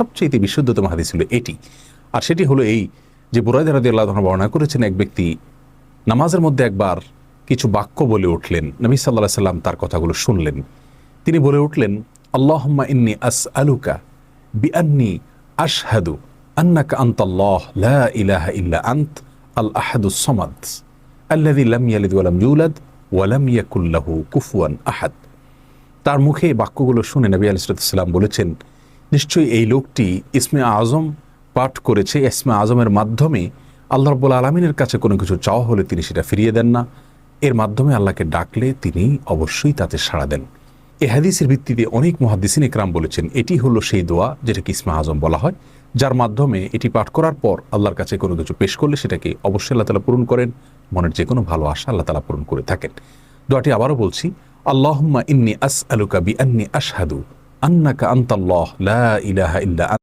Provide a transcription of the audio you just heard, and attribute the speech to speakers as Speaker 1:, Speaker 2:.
Speaker 1: সবচেয়ে বিশুদ্ধতম হাদিস ছিল এটি। আর সেটি হলো এই যে বুরাইদ রাদি আল্লাহ বর্ণনা করেছেন এক ব্যক্তি নামাজের মধ্যে একবার কিছু বাক্য বলে উঠলেন, নবী সাল্লাহ সাল্লাম তার কথাগুলো শুনলেন। তিনি বলে উঠলেন, আল্লাহম্মা ইন্নি আস আলুকা বিআন্নি আশহাদু আন্নাকা আনতাল্লাহ লা ইলাহা ইল্লা আন্ত আল আহাদু সমাদ আল্লাযী লাম ইয়ালিদ ওয়া লাম ইউলাদ ওয়া লাম ইয়াকুল লাহু কুফুয়ান আহাদ। তার মুখে এই বাক্যগুলো শুনে নবী আলিসাল্লাম বলেছেন নিশ্চয়ই এই লোকটি ইসমে আজম পাঠ করেছে, ইসমে আজমের মাধ্যমে আল্লাহ রব্বুল আলমিনের কাছে কোনো কিছু চাওয়া হলে তিনি সেটা ফিরিয়ে দেন না। এর মাধ্যমে আল্লাহকে ডাকলে তিনি অবশ্যই তাতে সাড়া দেন। এ হাদিসের ভিত্তিতে অনেক মহাদিসিন একরাম বলেছেন, এটি হলো সেই দোয়া যেটাকে ইসমে আজম বলা হয়, যার মাধ্যমে এটি পাঠ করার পর আল্লাহর কাছে কোনো কিছু পেশ করলে সেটাকে অবশ্যই আল্লাহ তালা পূরণ করেন, মনের যে কোনো ভালো আশা আল্লাহ তালা পূরণ করে থাকেন। দোয়াটি আবারও বলছি, আল্লাহুম্মা ইন্নি আস আলুকা বি আন্নি আশহাদু। আন্নাকা আন্তাল্লাহ লা ইলাহা ইল্লা